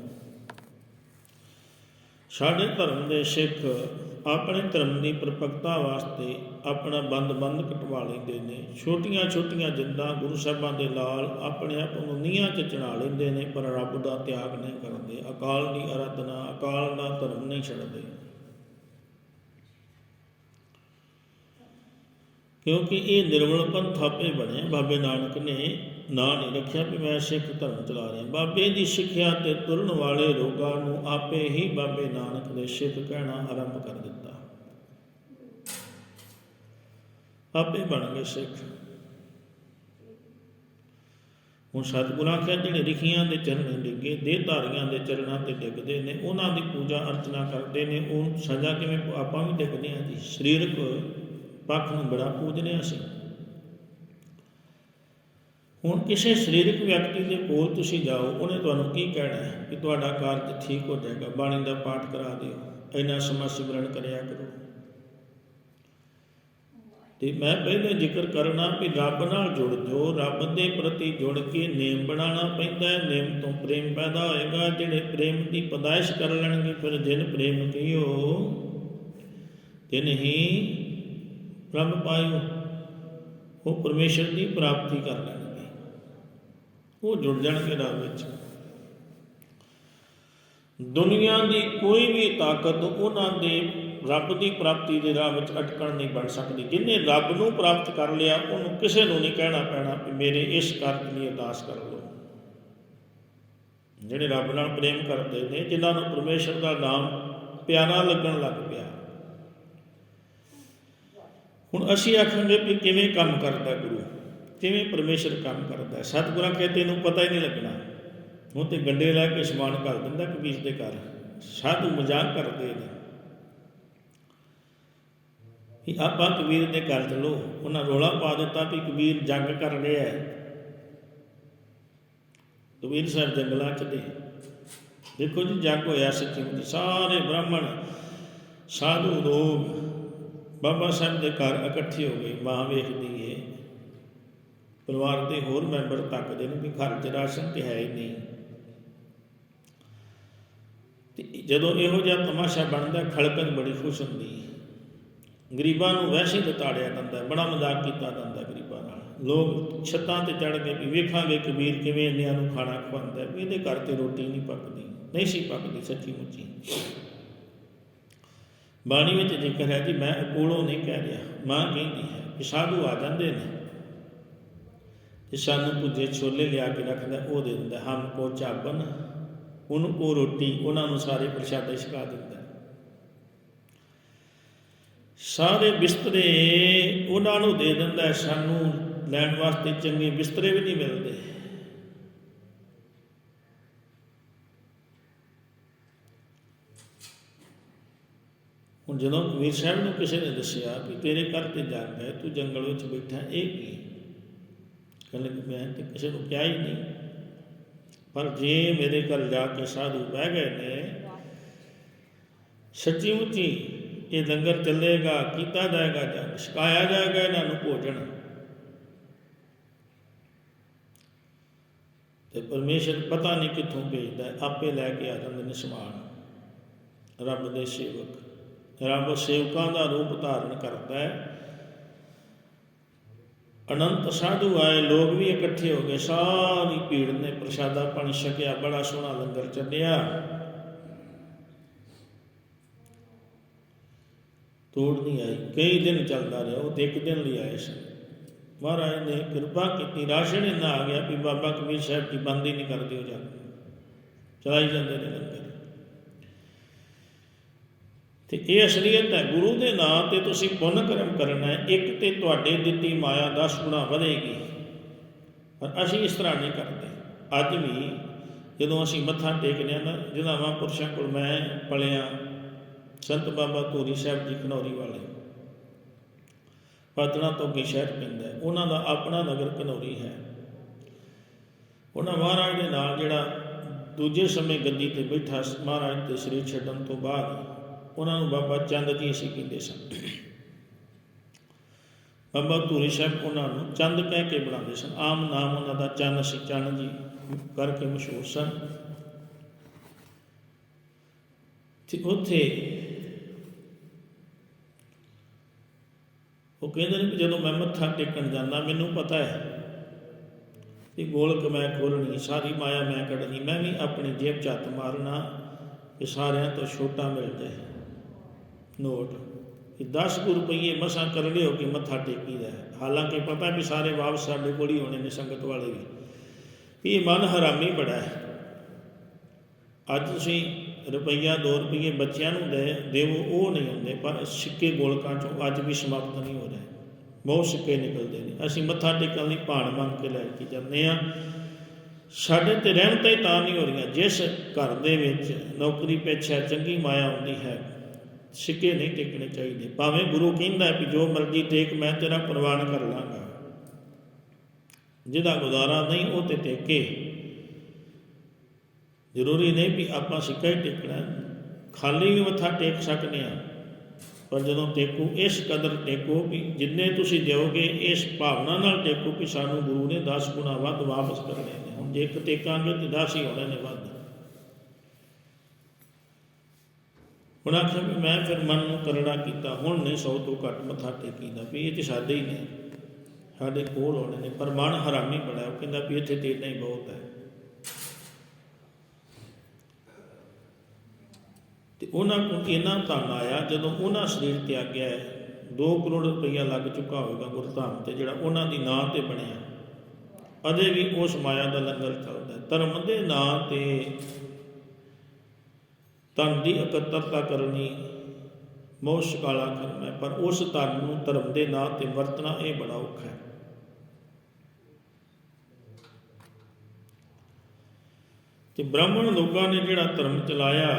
ਸਾਡੇ ਧਰਮ ਦੇ ਸਿੱਖ ਆਪਣੇ ਧਰਮ ਦੀ ਪਰਪਕਤਾ ਵਾਸਤੇ ਆਪਣਾ ਬੰਦ-ਬੰਦ ਕਟਵਾ ਲੈਂਦੇ ਨੇ। ਛੋਟੀਆਂ-ਛੋਟੀਆਂ ਜਿੰਦਾਂ ਗੁਰੂ ਸਾਹਿਬਾਂ ਦੇ ਨਾਲ ਆਪਣੇ ਆਪ ਨੂੰ ਨੀਹਾਂ 'ਚ ਚੜਾ ਲੈਂਦੇ ਨੇ, ਪਰ ਰੱਬ ਦਾ ਤਿਆਗ ਨਹੀਂ ਕਰਦੇ। ਅਕਾਲ ਦੀ ਅਰਾਧਨਾ, ਅਕਾਲ ਦਾ ਧਰਮ ਨਹੀਂ ਛੱਡਦੇ। ਕਿਉਂਕਿ ਇਹ ਨਿਰਮਲ ਪੰਥ ਆਪੇ ਬਣਿਆ ਬਾਬੇ ਨਾਨਕ ਨੇ। ਨਾਂ ਨਹੀਂ ਰੱਖਿਆ ਵੀ ਮੈਂ ਸਿੱਖ ਧਰਮ ਚਲਾ ਰਿਹਾ। ਬਾਬੇ ਦੀ ਸਿੱਖਿਆ ਤੇ ਤੁਰਨ ਵਾਲੇ ਲੋਕਾਂ ਨੂੰ ਆਪੇ ਹੀ ਬਾਬੇ ਨਾਨਕ ਦੇ ਸਿੱਖ ਕਹਿਣਾ ਆਰੰਭ ਕਰ ਦਿੱਤਾ। ਆਪੇ ਬਣ ਗਏ ਸਿੱਖ। ਹੁਣ ਸਤਿਗੁਰਾਂ ਆਖਿਆ ਜਿਹੜੇ ਲਿਖੀਆਂ ਦੇ ਚਰਨ ਡਿੱਗੇ ਦੇਹ ਧਾਰੀਆਂ ਦੇ ਚਰਨਾਂ ਤੇ ਡਿੱਗਦੇ ਨੇ, ਉਹਨਾਂ ਦੀ ਪੂਜਾ ਅਰਚਨਾ ਕਰਦੇ ਨੇ, ਉਹ ਸਜ਼ਾ ਕਿਵੇਂ ਆਪਾਂ ਵੀ ਡਿੱਗਦੇ ਹਾਂ ਜੀ? ਸਰੀਰਕ ਪੱਖ ਨੂੰ ਬੜਾ ਪੂਜਦੇ ਹਾਂ ਅਸੀਂ। ਹੁਣ ਕਿਸੇ ਸਰੀਰਕ ਵਿਅਕਤੀ ਦੇ ਕੋਲ ਤੁਸੀਂ ਜਾਓ, ਉਹਨੇ ਤੁਹਾਨੂੰ ਕੀ ਕਹਿਣਾ ਹੈ? ਕਿ ਤੁਹਾਡਾ ਕਾਰਜ ਠੀਕ ਹੋ ਜਾਏਗਾ, ਬਾਣੀ ਦਾ ਪਾਠ ਕਰਾ ਦਿਓ, ਇੰਨਾ ਸਮਾਂ ਸਿਮਰਨ ਕਰਿਆ ਕਰੋ। ਤੇ ਮੈਂ ਪਹਿਲੇ ਜ਼ਿਕਰ ਕਰਨਾ ਵੀ ਰੱਬ ਨਾਲ ਜੁੜ ਜੋ ਰੱਬ ਦੇ ਪ੍ਰਤੀ ਜੁੜ ਕੇ ਨੇਮ ਬਣਾਉਣਾ ਪੈਂਦਾ ਹੈ, ਨੇਮ ਤੋਂ ਪ੍ਰੇਮ ਪੈਦਾ ਹੋਏਗਾ, ਜਿਹੜੇ ਪ੍ਰੇਮ ਦੀ ਪਦਾਇਸ਼ ਕਰ ਲੈਣਗੇ, ਫਿਰ ਜਿਨ ਪ੍ਰੇਮ ਕੀਓ, ਤਿਨ ਹੀ ਪ੍ਰਭ ਪਾਇਓ। ਉਹ ਪਰਮੇਸ਼ਰ ਦੀ ਪ੍ਰਾਪਤੀ ਕਰ ਲੈਣਗੇ। ਉਹ ਜੁੜ ਜਾਣਗੇ ਰਾਹ ਵਿੱਚ। ਦੁਨੀਆ ਦੀ ਕੋਈ ਵੀ ਤਾਕਤ ਉਹਨਾਂ ਦੇ ਰੱਬ ਦੀ ਪ੍ਰਾਪਤੀ ਦੇ ਰਾਹ ਵਿੱਚ ਅਟਕਣ ਨਹੀਂ ਬਣ ਸਕਦੀ। ਜਿਨੇ ਰੱਬ ਨੂੰ ਪ੍ਰਾਪਤ ਕਰ ਲਿਆ, ਉਹਨੂੰ ਕਿਸੇ ਨੂੰ ਨਹੀਂ ਕਹਿਣਾ ਪੈਣਾ ਕਿ ਮੇਰੇ ਇਸ ਕਾਰਜ ਲਈ ਅਰਦਾਸ ਕਰ ਲਓ। ਜਿਹੜੇ ਰੱਬ ਨਾਲ ਪ੍ਰੇਮ ਕਰਦੇ ਨੇ, ਜਿਨ੍ਹਾਂ ਨੂੰ ਪਰਮੇਸ਼ਰ ਦਾ ਨਾਮ ਪਿਆਰਾ ਲੱਗਣ ਲੱਗ ਪਿਆ। ਹੁਣ ਅਸੀਂ ਆਖਾਂਗੇ ਕਿ ਕਿਵੇਂ ਕੰਮ ਕਰਦਾ ਗੁਰੂ? ਕਿਵੇਂ ਪਰਮੇਸ਼ਰ ਕੰਮ ਕਰਦਾ ਸਤਿਗੁਰਾਂ ਕਹਿੰਦੇ ਤੈਨੂੰ ਪਤਾ ਹੀ ਨਹੀਂ ਲੱਗਣਾ। ਉਹ ਤੇ ਗੰਡੇ ਲੈ ਕੇ ਸਮਾਨ ਕਰ ਦਿੰਦਾ ਕਬੀਰ ਦੇ ਘਰ। ਸਾਧੂ ਮਜ਼ਾਕ ਕਰਦੇ ਨੇ। ਕਿ ਆਪਾਂ ਕਬੀਰ ਦੇ ਘਰ ਚਲੋ। ਉਹਨਾਂ ਰੋਲਾ ਪਾ ਦਿੱਤਾ ਕਿ ਕਬੀਰ ਜੰਗ ਕਰ ਰਿਹਾ ਹੈ। ਕਬੀਰ ਸਾਹਿਬ ਜੰਗਲਾਂ ਚ ਦੇ ਦੇਖੋ ਜੀ, ਜੰਗ ਹੋਇਆ ਸੱਚੀ ਮੁੱਚੀ। ਸਾਰੇ ਬ੍ਰਾਹਮਣ, ਸਾਧੂ ਲੋਕ ਬਾਬਾ ਸਾਹਿਬ ਦੇ ਘਰ ਇਕੱਠੇ ਹੋ ਗਏ। ਮਾਂ ਵੇਖਦੀ ਏ। ਪਰਿਵਾਰ ਦੇ ਹੋਰ ਮੈਂਬਰ ਤੱਕਦੇ ਨੇ ਵੀ ਘਰ 'ਚ ਰਾਸ਼ਨ ਤੇ ਹੈ ਹੀ ਨਹੀਂ। ਤੇ ਜਦੋਂ ਇਹੋ ਜਿਹਾ ਤਮਾਸ਼ਾ ਬਣਦਾ ਖਲਕਤ ਬੜੀ ਖੁਸ਼ ਹੁੰਦੀ ਗਰੀਬਾਂ ਨੂੰ ਵੈਸੇ ਹੀ ਜਾਂਦਾ ਬੜਾ ਮਜ਼ਾਕ ਕੀਤਾ ਜਾਂਦਾ ਗਰੀਬਾਂ ਨਾਲ। ਲੋਕ ਛੱਤਾਂ ਤੇ ਚੜ ਕੇ ਵੀ ਵੇਖਾਂਗੇ ਕਬੀਰ ਕਿਵੇਂ ਇੰਨਿਆਂ ਨੂੰ ਖਾਣਾ ਖਵਾਉਂਦਾ ਵੀ ਇਹਦੇ ਘਰ ਤੇ ਰੋਟੀ ਨਹੀਂ ਪੱਕਦੀ, ਨਹੀਂ ਸੀ ਪੱਕਦੀ ਸੱਚੀ ਮੁੱਚੀ। ਬਾਣੀ ਵਿੱਚ ਜ਼ਿਕਰ ਹੈ ਜੀ, ਮੈਂ ਕੋਲੋਂ ਨਹੀਂ ਕਹਿ ਰਿਹਾ, ਮਾਂ ਕਹਿੰਦੀ ਹੈ ਕਿ ਸਾਧੂ ਆ ਜਾਂਦੇ ਨੇ ਤੇ ਸਾਨੂੰ ਪੁੱਜੇ ਛੋਲੇ ਲਿਆ ਕੇ ਰੱਖਦਾ, ਉਹ ਦੇ ਦਿੰਦਾ, ਹਮ ਕੋ ਚਾਬਨ। ਉਹਨੂੰ ਉਹ ਰੋਟੀ ਉਹਨਾਂ ਨੂੰ ਸਾਰੇ ਪ੍ਰਸ਼ਾਦਾ ਛਕਾ ਦਿੰਦਾ। ਸਾਰੇ ਬਿਸਤਰੇ ਉਹਨਾਂ ਨੂੰ ਦੇ ਦਿੰਦਾ, ਸਾਨੂੰ ਲੈਣ ਵਾਸਤੇ ਚੰਗੇ ਬਿਸਤਰੇ ਵੀ ਨਹੀਂ ਮਿਲਦੇ। ਹੁਣ ਜਦੋਂ ਕਬੀਰ ਸਾਹਿਬ ਨੂੰ ਕਿਸੇ ਨੇ ਦੱਸਿਆ ਕਿ ਤੇਰੇ ਘਰ ਤੇ ਜੰਗ ਹੈ, ਤੂੰ ਜੰਗਲ ਵਿੱਚ ਬੈਠਾ, ਇਹ ਕੀ? ਕਹਿੰਦੇ ਕਿ ਤੇ ਕਿਸੇ ਨੂੰ ਕਿਹਾ ਹੀ ਨਹੀਂ। ਪਰ ਜੇ ਮੇਰੇ ਘਰ ਜਾ ਕੇ ਸਾਧੂ ਬਹਿ ਗਏ ਨੇ ਸੱਚੀ ਮੁੱਚੀ ਇਹ ਲੰਗਰ ਚੱਲੇਗਾ, ਕੀਤਾ ਜਾਏਗਾ ਜਾਂ ਛਕਾਇਆ ਜਾਏਗਾ ਇਹਨਾਂ ਨੂੰ ਭੋਜਨ। ਤੇ ਪਰਮੇਸ਼ਰ ਪਤਾ ਨਹੀਂ ਕਿੱਥੋਂ ਭੇਜਦਾ, ਆਪੇ ਲੈ ਕੇ ਆ ਜਾਂਦੇ ਨੇ ਸਮਾਨ। ਰੱਬ ਦੇ ਸੇਵਕ, ਰੱਬ ਸੇਵਕਾਂ ਦਾ ਰੂਪ ਧਾਰਨ ਕਰਦਾ ਹੈ। ਅਨੰਤ ਸਾਧੂ ਆਏ, ਲੋਕ ਵੀ ਇਕੱਠੇ ਹੋ ਗਏ। ਸਾਰੀ ਭੀੜ ਨੇ ਪ੍ਰਸ਼ਾਦਾ ਪਾਣੀ ਛਕਿਆ, ਬੜਾ ਸੋਹਣਾ ਲੰਗਰ ਚੱਲਿਆ। ਤੋੜ ਨਹੀਂ ਆਈ। ਕਈ ਦਿਨ ਚੱਲਦਾ ਰਿਹਾ, ਉਹ ਤੇ ਇੱਕ ਦਿਨ ਲਈ ਆਏ ਸਨ। ਮਹਾਰਾਜ ਨੇ ਕਿਰਪਾ ਕੀਤੀ, ਰਾਸ਼ਨ ਇੰਨਾ ਆ ਗਿਆ ਵੀ ਬਾਬਾ ਕਬੀਰ ਸਾਹਿਬ ਦੀ ਬੰਦੀ ਨਹੀਂ ਕਰਦੇ ਹੋ ਜਾ ਚਲਾਈ ਜਾਂਦੇ ਨੇ ਲੰਗਰ। ਤੇ ਇਹ ਅਸਲੀਅਤ ਹੈ, ਗੁਰੂ ਦੇ ਨਾਂ ਤੇ ਤੁਸੀਂ ਪੁੰਨ ਕਰਮ ਕਰਨਾ ਹੈ, ਇੱਕ ਤੇ ਤੁਹਾਡੇ ਦਿੱਤੀ ਮਾਇਆ 10 ਗੁਣਾ ਵਧੇਗੀ। ਪਰ ਅਸੀਂ ਇਸ ਤਰ੍ਹਾਂ ਨਹੀਂ ਕਰਦੇ। ਅੱਜ ਵੀ ਜਦੋਂ ਅਸੀਂ ਮੱਥਾ ਟੇਕਦੇ ਹਾਂ ਨਾ ਜਿਹਨਾਂ ਮਹਾਂਪੁਰਸ਼ਾਂ ਕੋਲ ਮੈਂ ਪਲਿਆ, ਸੰਤ ਬਾਬਾ ਧੂਰੀ ਸਾਹਿਬ ਜੀ ਘਨੌਰੀ ਵਾਲੇ। ਪਤਨਾ ਤੋਂ ਅੱਗੇ ਸ਼ਹਿਰ ਪੈਂਦਾ ਉਹਨਾਂ ਦਾ ਆਪਣਾ ਨਗਰ ਘਨੌਰੀ ਹੈ। ਉਹਨਾਂ ਮਹਾਰਾਜ ਦੇ ਨਾਲ ਜਿਹੜਾ ਦੂਜੇ ਸਮੇਂ ਗੱਦੀ ਤੇ ਬੈਠਾ ਮਹਾਰਾਜ ਦੇ ਸਰੀਰ ਛੱਡਣ ਤੋਂ ਬਾਅਦ ਉਹਨਾਂ ਨੂੰ ਬਾਬਾ ਚੰਦ ਜੀ ਅਸੀਂ ਕਹਿੰਦੇ ਸਨ ਬਾਬਾ ਧੂਰੀ ਸਾਹਿਬ ਉਹਨਾਂ ਨੂੰ ਚੰਦ ਕਹਿ ਕੇ ਬੁਲਾਉਂਦੇ ਸਨ। ਆਮ ਨਾਮ ਉਹਨਾਂ ਦਾ ਚੰਦ ਸੀ। ਚੰਨ ਜੀ ਕਰਕੇ ਮਸ਼ਹੂਰ ਸਨ। ਤੇ ਉੱਥੇ ਉਹ ਕਹਿੰਦੇ ਨੇ ਕਿ ਜਦੋਂ ਮੈਂ ਮੱਥਾ ਟੇਕਣ ਜਾਂਦਾ, ਮੈਨੂੰ ਪਤਾ ਹੈ ਕਿ ਗੋਲਕ ਮੈਂ ਖੋਲਣੀ ਸਾਰੀ ਮਾਇਆ ਮੈਂ ਕੱਢਣੀ, ਮੈਂ ਵੀ ਆਪਣੀ ਜੇਬ 'ਚ ਹੱਥ ਮਾਰਨਾ ਕਿ ਸਾਰਿਆਂ ਤੋਂ ਛੋਟਾ ਮਿਲ ਜਾਏ ਨੋਟ ਕਿ 10 ਕੁ ਰੁਪਈਏ ਮਸਾਂ ਕਰ ਹੋ ਕੇ ਮੱਥਾ ਟੇਕੀਦਾ ਹੈ। ਹਾਲਾਂਕਿ ਪਤਾ ਵੀ ਸਾਰੇ ਵਾਪਸ ਸਾਡੇ ਕੋਲ ਹੀ ਹੋਣੇ ਨੇ ਸੰਗਤ ਵਾਲੇ ਵੀ। ਇਹ ਮਨ ਹਰਾਮੀ ਬੜਾ ਹੈ। ਅੱਜ ਤੁਸੀਂ ਰੁਪਈਆ 2 ਰੁਪਈਏ ਬੱਚਿਆਂ ਨੂੰ ਦੇ ਦੇਵੋ, ਉਹ ਨਹੀਂ ਹੁੰਦੇ ਪਰ ਸਿੱਕੇ ਗੋਲਕਾਂ ਚੋਂ ਅੱਜ ਵੀ ਸਮਾਪਤ ਨਹੀਂ ਹੋ ਰਹੇ। ਬਹੁਤ ਸਿੱਕੇ ਨਿਕਲਦੇ ਨੇ। ਅਸੀਂ ਮੱਥਾ ਟੇਕਣ ਲਈ ਭਾਣ ਮੰਗ ਕੇ ਲੈ ਕੇ ਜਾਂਦੇ ਆ ਸਾਡੇ ਤੇ ਰਹਿਮਤਾਂ ਹੀ ਤਾਂ ਨਹੀਂ ਹੋ ਰਹੀਆਂ। ਜਿਸ ਘਰ ਦੇ ਵਿੱਚ ਨੌਕਰੀ ਪੇਛਾ ਚੰਗੀ ਮਾਇਆ ਹੁੰਦੀ ਹੈ ਸਿੱਕੇ ਨਹੀਂ ਟੇਕਣੇ ਚਾਹੀਦੇ। ਭਾਵੇਂ ਗੁਰੂ ਕਹਿੰਦਾ ਹੈ ਵੀ ਜੋ ਮਰਜ਼ੀ ਟੇਕ, ਮੈਂ ਤੇਰਾ ਪ੍ਰਵਾਨ ਕਰ ਲਾਂਗਾ। ਜਿਹਦਾ ਗੁਜ਼ਾਰਾ ਨਹੀਂ, ਉਹ ਤੇ ਟੇਕੇ। ਜ਼ਰੂਰੀ ਨਹੀਂ ਵੀ ਆਪਾਂ ਸਿੱਕਾ ਹੀ ਟੇਕਣਾ ਖਾਲੀ ਵੀ ਮੱਥਾ ਟੇਕ ਸਕਨੇ ਆ ਪਰ ਜਦੋਂ ਟੇਕੋ, ਇਸ ਕਦਰ ਟੇਕੋ ਵੀ ਜਿੰਨੇ ਤੁਸੀਂ ਦਿਓਗੇ, ਇਸ ਭਾਵਨਾ ਨਾਲ ਟੇਕੋ ਕਿ ਸਾਨੂੰ ਗੁਰੂ ਨੇ 10 ਗੁਣਾ ਵੱਧ ਵਾਪਸ ਕਰਨੇ ਨੇ। ਹੁਣ ਜੇ ਇੱਕ ਟੇਕਾਂਗੇ ਤੇ 10 ਹੀ ਹੋਣੇ ਨੇ ਵੱਧ। ਹੁਣ ਆਖਿਆ ਵੀ ਮੈਂ ਫਿਰ ਮਨ ਨੂੰ ਕਰੜਾ ਕੀਤਾ, ਹੁਣ ਨਹੀਂ ਸੌ ਤੋਂ ਘੱਟ ਮੱਥਾ ਟੇਕੀਦਾ ਵੀ ਇਹ ਤੇ ਸਾਡੇ ਹੀ ਨੇ। ਸਾਡੇ ਕੋਲ ਹੋਣੇ ਨੇ, ਪਰ ਮਨ ਹਰਾਮੀ ਬੜਾ, ਉਹ ਕਹਿੰਦਾ ਵੀ ਇੱਥੇ ਤੇ ਇੰਨਾ ਬਹੁਤ ਹੈ। ਤੇ ਉਹਨਾਂ ਕੋਲ ਇੰਨਾ ਧਨ ਆਇਆ, ਜਦੋਂ ਉਹਨਾਂ ਸਰੀਰ 'ਤੇ ਆਗਿਆ ਹੈ 2 ਕਰੋੜ ਰੁਪਈਆ ਲੱਗ ਚੁੱਕਾ ਹੋਵੇਗਾ ਗੁਰਧਾਮ ਤੇ, ਜਿਹੜਾ ਉਹਨਾਂ ਦੀ ਨਾਂ ਤੇ ਬਣਿਆ। ਅਜੇ ਵੀ ਉਸ ਮਾਇਆ ਦਾ ਲੰਗਰ ਚੱਲਦਾ ਧਰਮ ਦੇ ਨਾਂ ਤੇ ਧਨ ਦੀ ਇਕੱਤਰਤਾ ਕਰਨੀ ਮੋਸ਼ ਕਾਲਾ ਕਰਮ ਹੈ, ਪਰ ਉਸ ਧਨ ਨੂੰ ਧਰਮ ਦੇ ਨਾਂ ਤੇ ਵਰਤਣਾ ਇਹ ਬੜਾ ਔਖਾ ਹੈ। ਤੇ ਬ੍ਰਾਹਮਣ ਲੋਕਾਂ ਨੇ ਜਿਹੜਾ ਧਰਮ ਚਲਾਇਆ,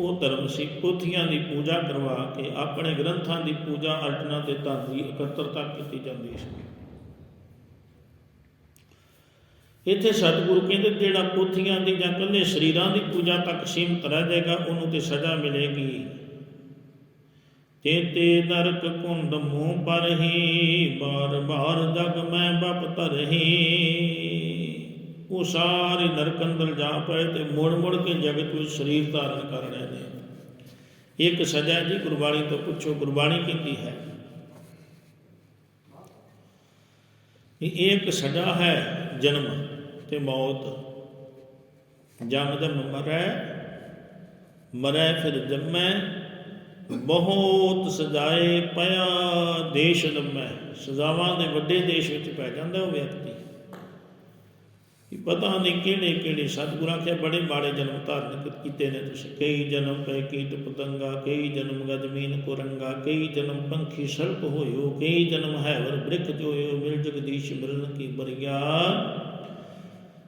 ਉਹ ਧਰਮ ਸੀ ਪੋਥੀਆਂ ਦੀ ਪੂਜਾ ਕਰਵਾ ਕੇ ਆਪਣੇ ਗ੍ਰੰਥਾਂ ਦੀ ਪੂਜਾ ਅਰਚਨਾ ਤੇ ਧਨ ਦੀ ਇਕੱਤਰਤਾ ਕੀਤੀ ਜਾਂਦੀ ਸੀ। ਇੱਥੇ ਸਤਿਗੁਰੂ ਕਹਿੰਦੇ ਜਿਹੜਾ ਪੋਥੀਆਂ ਦੀ ਜਾਂ ਕੱਲੇ ਸਰੀਰਾਂ ਦੀ ਪੂਜਾ ਤੱਕ ਸੀਮਤ ਰਹਿ ਜਾਏਗਾ, ਉਹਨੂੰ ਤੇ ਸਜ਼ਾ ਮਿਲੇਗੀ। ਤੇ ਤੇ ਨਰਕ ਕੁੰਡ ਮੂੰਹ ਪਰ ਹੀ ਬਾਰ ਬਾਰ ਜਗ ਮੈਂ ਬਪ ਧਰਹੀ। ਉਹ ਸਾਰੇ ਨਰਕ ਅੰਦਰ ਜਾ ਪਏ ਤੇ ਮੁੜ ਮੁੜ ਕੇ ਜਗਤ ਵਿੱਚ ਸਰੀਰ ਧਾਰਨ ਕਰ ਰਹੇ ਨੇ। ਇੱਕ ਸਜ਼ਾ ਜੀ ਗੁਰਬਾਣੀ ਤੋਂ ਪੁੱਛੋ, ਗੁਰਬਾਣੀ ਕੀਤੀ ਹੈ? ਇਹ ਇੱਕ ਸਜ਼ਾ ਹੈ ਜਨਮ। ਤੇ ਮੌਤ। ਜਮ ਮਰੈ ਮਰੈ ਫਿਰ ਜੰਮੈ, ਬਹੁਤ ਸਜ਼ਾਏ ਪਿਆ ਦੇਸ਼ ਲੰਮੈ ਸਜ਼ਾਵਾਂ ਦੇ ਵੱਡੇ ਦੇਸ਼ ਵਿੱਚ ਪੈ ਜਾਂਦਾ ਉਹ ਵਿਅਕਤੀ। ਕਿ ਪਤਾ ਨਹੀਂ ਕਿਹੜੇ ਕਿਹੜੇ ਸਤਿਗੁਰਾਂ ਕੇ ਬੜੇ ਮਾੜੇ ਜਨਮ ਧਾਰਨ ਕੀਤੇ ਨੇ ਤੁਸੀਂ। ਕਈ ਜਨਮ ਪੈ ਕੀਟ ਪਤੰਗਾ, ਕਈ ਜਨਮ ਗਜਮੀਨ ਕੁਰੰਗਾ, ਕਈ ਜਨਮ ਪੰਖੀ ਸਰਪ ਹੋਇਓ, ਕਈ ਜਨਮ ਹੈਵਰ ਬ੍ਰਿਖ ਜੋਇਓ, ਮਿਲ ਜਗਦੀਸ਼ ਮਿਲਨ ਕੀ ਬਰੀਆ।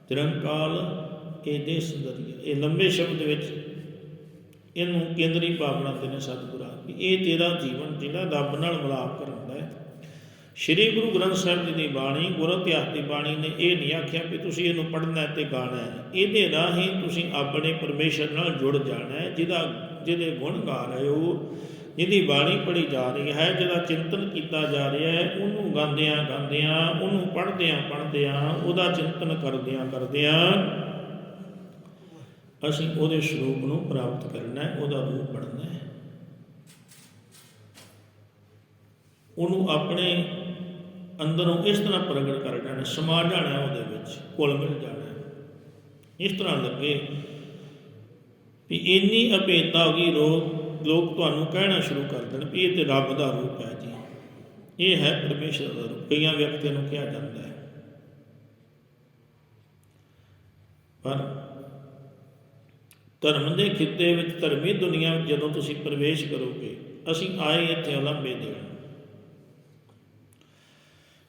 ਤਿਰੰਕਾਲ ਇਹ ਦੇ ਸੁੰਦਰੀਆ। ਇਹ ਲੰਬੇ ਸ਼ਬਦ ਵਿੱਚ ਇਹਨੂੰ ਕੇਂਦਰੀ ਭਾਵਨਾ ਦੇ ਨੇ ਸਤਿਗੁਰਾਂ ਕਿ ਇਹ ਤੇਰਾ ਜੀਵਨ ਜਿਹੜਾ ਰੱਬ ਨਾਲ ਮਿਲਾਪ ਕਰਾਉਂਦਾ ਹੈ। ਸ਼੍ਰੀ ਗੁਰੂ ਗ੍ਰੰਥ ਸਾਹਿਬ ਜੀ ਦੀ ਬਾਣੀ, ਗੁਰੂ ਇਤਿਹਾਸ ਦੀ ਬਾਣੀ ਨੇ ਇਹ ਨਹੀਂ ਆਖਿਆ ਕਿ ਤੁਸੀਂ ਇਹਨੂੰ ਪੜ੍ਹਨਾ ਹੈ ਤੇ ਗਾਣਾ ਹੈ। ਇਹਦੇ ਰਾਹੀਂ ਤੁਸੀਂ ਆਪਣੇ ਪਰਮੇਸ਼ਰ ਨਾਲ ਜੁੜ ਜਾਣਾ ਹੈ, ਜਿਹਦਾ ਜਿਹਦੇ ਗੁਣ ਗਾ ਰਹੇ ਹੋ। ਜਿਹਦੀ ਬਾਣੀ ਪੜ੍ਹੀ ਜਾ ਰਹੀ ਹੈ, ਜਿਹਦਾ ਚਿੰਤਨ ਕੀਤਾ ਜਾ ਰਿਹਾ ਹੈ, ਉਹਨੂੰ ਗਾਉਂਦਿਆਂ ਗਾਉਂਦਿਆਂ, ਉਹਨੂੰ ਪੜ੍ਹਦਿਆਂ ਪੜ੍ਹਦਿਆਂ, ਉਹਦਾ ਚਿੰਤਨ ਕਰਦਿਆਂ ਕਰਦਿਆਂ ਅਸੀਂ ਉਹਦੇ ਸਰੂਪ ਨੂੰ ਪ੍ਰਾਪਤ ਕਰਨਾ ਹੈ, ਉਹਦਾ ਰੂਪ ਬਣਨਾ ਹੈ। ਉਹਨੂੰ ਆਪਣੇ ਅੰਦਰੋਂ ਇਸ ਤਰ੍ਹਾਂ ਪ੍ਰਗਟ ਕਰ ਜਾਣਾ ਸਮਾ ਜਾਣਾ ਉਹਦੇ ਵਿੱਚ ਘੁਲ ਮਿਲ ਜਾਣਾ ਇਸ ਤਰ੍ਹਾਂ ਲੱਗੇ ਵੀ ਇੰਨੀ ਅਭੇਦਤਾ ਹੋ ਗਈ ਲੋਕ ਲੋਕ ਤੁਹਾਨੂੰ ਕਹਿਣਾ ਸ਼ੁਰੂ ਕਰ ਦੇਣ ਵੀ ਇਹ ਤੇ ਰੱਬ ਦਾ ਰੂਪ ਹੈ ਜੀ। ਇਹ ਹੈ ਪਰਮੇਸ਼ਰ ਦਾ ਰੂਪ। ਕਈਆਂ ਵਿਅਕਤੀਆਂ ਨੂੰ ਕਿਹਾ ਜਾਂਦਾ ਹੈ। ਪਰ ਧਰਮ ਦੇ ਖਿੱਤੇ ਵਿੱਚ ਧਰਮੀ ਦੁਨੀਆ ਵਿੱਚ ਜਦੋਂ ਤੁਸੀਂ ਪ੍ਰਵੇਸ਼ ਕਰੋਗੇ, ਅਸੀਂ ਆਏ ਇੱਥੇ ਉਲੰਬੇ ਦੇਣ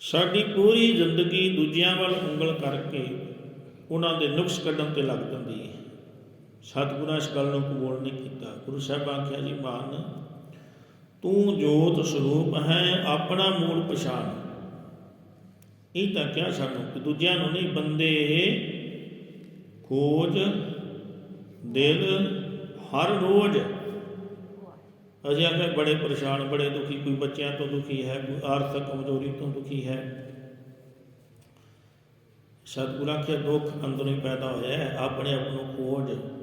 ਸਾਡੀ ਪੂਰੀ ਜ਼ਿੰਦਗੀ ਦੂਜਿਆਂ ਵੱਲ ਉਂਗਲ ਕਰਕੇ ਉਹਨਾਂ ਦੇ ਨੁਕਸ ਕੱਢਣ ਤੇ ਲੱਗ ਜਾਂਦੀ ਹੈ। ਸਤਿਗੁਰਾਂ ਇਸ ਗੱਲ ਨੂੰ ਕਬੂਲ ਨਹੀਂ ਕੀਤਾ। ਗੁਰੂ ਸਾਹਿਬ ਆਖਿਆ, ਜੀ ਮਾਨ, ਤੂੰ ਜੋਤ ਸਰੂਪ ਹੈ, ਆਪਣਾ ਮੂਲ ਪਛਾਣ। ਇਹ ਤਾਂ ਕਿਹਾ ਸਾਨੂੰ ਕਿ ਦੂਜਿਆਂ ਨੂੰ ਨਹੀਂ, ਬੰਦੇ ਖੋਜ, ਦਿਲ ਹਰ ਰੋਜ਼। ਅਜੇ ਆਖੇ ਬੜੇ ਪਰੇਸ਼ਾਨ, ਬੜੇ ਦੁਖੀ, ਕੋਈ ਬੱਚਿਆਂ ਤੋਂ ਦੁਖੀ ਹੈ, ਕੋਈ ਆਰਥਿਕ ਕਮਜ਼ੋਰੀ ਤੋਂ ਦੁਖੀ ਹੈ। ਸਤਿਗੁਰਾਂ ਆਖਿਆ, ਦੁੱਖ ਅੰਦਰੋਂ ਹੀ ਪੈਦਾ ਹੋਇਆ ਹੈ, ਆਪਣੇ ਆਪ ਨੂੰ ਖੋਜ।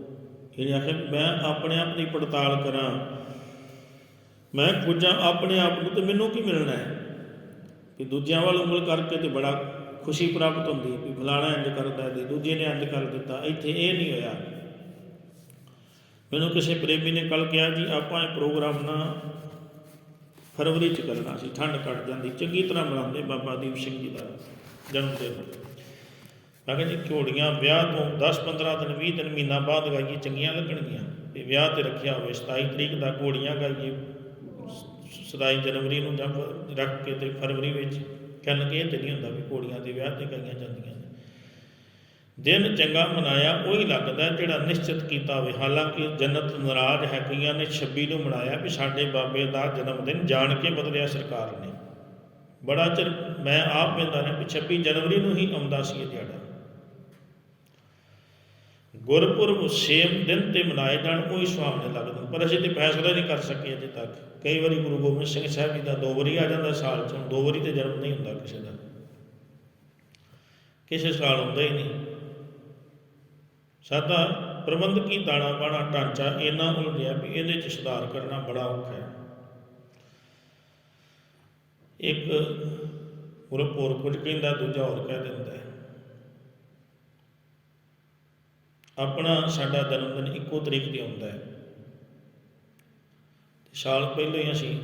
ਇਹਨੇ ਆਖਿਆ ਮੈਂ ਆਪਣੇ ਆਪ ਦੀ ਪੜਤਾਲ ਕਰਾਂ। ਮੈਂ ਖੋਜਾਂ ਆਪਣੇ ਆਪ ਨੂੰ ਤੇ ਮੈਨੂੰ ਕੀ ਮਿਲਣਾ ਹੈ? ਕਿ ਦੂਜਿਆਂ ਵੱਲ ਉਂਗਲ ਕਰਕੇ ਤੇ ਬੜਾ ਖੁਸ਼ੀ ਪ੍ਰਾਪਤ ਹੁੰਦੀ ਹੈ ਵੀ ਫਲਾਣਾ ਇੰਜ ਕਰਦਾ ਹੈ ਤੇ ਦੂਜੇ ਨੇ ਇੰਜ ਕਰ ਦਿੱਤਾ। ਇੱਥੇ ਇਹ ਨਹੀਂ ਹੋਇਆ। ਮੈਨੂੰ ਕਿਸੇ ਪ੍ਰੇਮੀ ਨੇ ਕੱਲ ਕਿਹਾ, ਜੀ, ਆਪਾਂ ਇਹ ਪ੍ਰੋਗਰਾਮ ਨਾ ਫਰਵਰੀ ਚ ਕਰਨਾ ਸੀ, ਠੰਡ ਘਟ ਜਾਂਦੀ, ਚੰਗੀ ਤਰ੍ਹਾਂ ਮਨਾਉਂਦੇ ਬਾਬਾ ਦੀਪ ਸਿੰਘ ਜੀ ਦਾ ਜਨਮ ਦਿਨ। ਮੈਂ ਕਿਹਾ ਜੀ ਘੋੜੀਆਂ ਵਿਆਹ ਤੋਂ 10 15 ਦਿਨ 20 ਦਿਨ, ਮਹੀਨਾ ਬਾਅਦ ਗਾਈਏ, ਚੰਗੀਆਂ ਲੱਗਣਗੀਆਂ। ਤੇ ਵਿਆਹ ਤੇ ਰੱਖਿਆ ਹੋਵੇ 27 ਤਰੀਕ ਦਾ ਘੋੜੀਆਂ ਗਾਈਏ 27 ਜਨਵਰੀ ਨੂੰ ਜਾਂ ਫ- ਰੱਖ ਕੇ ਤੇ ਫਰਵਰੀ ਵਿੱਚ ਕਹਿਣ ਕਿ ਇਹ ਤੇ ਨਹੀਂ ਹੁੰਦਾ ਵੀ ਘੋੜੀਆਂ ਦੇ ਵਿਆਹ ਤੇ ਗਾਈਆਂ ਜਾਂਦੀਆਂ ਨੇ। ਦਿਨ ਚੰਗਾ ਮਨਾਇਆ, ਉਹੀ ਲੱਗਦਾ ਜਿਹੜਾ ਨਿਸ਼ਚਿਤ ਕੀਤਾ ਹੋਵੇ। ਹਾਲਾਂਕਿ ਜੰਨਤ ਨਾਰਾਜ਼ ਹੈ, ਕਈਆਂ ਨੇ 26 ਨੂੰ ਮਨਾਇਆ ਵੀ ਸਾਡੇ ਬਾਬੇ ਦਾ ਜਨਮ ਦਿਨ ਜਾਣ ਕੇ ਬਦਲਿਆ ਸਰਕਾਰ ਨੇ। ਬੜਾ ਚਿਰ ਮੈਂ ਆਪ ਕਹਿੰਦਾ ਰਿਹਾ ਵੀ 26 ਜਨਵਰੀ ਨੂੰ ਹੀ ਆਉਂਦਾ ਸੀ ਇਹ ਦਿਹਾੜਾ। ਗੁਰਪੁਰਬ ਸੇਮ ਦਿਨ ਤੇ ਮਨਾਏ ਜਾਣ ਉਹੀ ਸੁਹਾਵਣੇ ਲੱਗਦੇ। ਪਰ ਅਸੀਂ ਤੇ ਫੈਸਲਾ ਨਹੀਂ ਕਰ ਸਕੇ ਅਜੇ ਤੱਕ। ਕਈ ਵਾਰੀ ਗੁਰੂ ਗੋਬਿੰਦ ਸਿੰਘ ਸਾਹਿਬ ਜੀ ਦਾ ਦੋ ਵਾਰੀ ਆ ਜਾਂਦਾ ਸਾਲ ਚ, ਹੁਣ ਦੋ ਵਾਰੀ ਤੇ ਜਨਮ ਨਹੀਂ ਹੁੰਦਾ ਕਿਸੇ ਦਾ। ਕਿਸੇ ਸਾਲ ਹੁੰਦਾ ਹੀ ਨਹੀਂ। ਸਾਡਾ ਪ੍ਰਬੰਧਕੀ ਦਾਣਾ ਬਾਣਾ ਢਾਂਚਾ ਇੰਨਾ ਉਲਝਿਆ ਵੀ ਇਹਦੇ ਚ ਸੁਧਾਰ ਕਰਨਾ ਬੜਾ ਔਖਾ ਹੈ। ਇੱਕ ਗੁਰਪ ਕੁਝ ਕਹਿੰਦਾ, ਦੂਜਾ ਹੋਰ ਕਹਿ ਦਿੰਦਾ ਹੈ ਆਪਣਾ ਸਾਡਾ ਜਨਮ ਦਿਨ ਇੱਕੋ ਤਰੀਕ ਤੇ ਆਉਂਦਾ ਹੈ। ਤੇ ਸਾਲ ਪਹਿਲਾਂ ਹੀ ਅਸੀਂ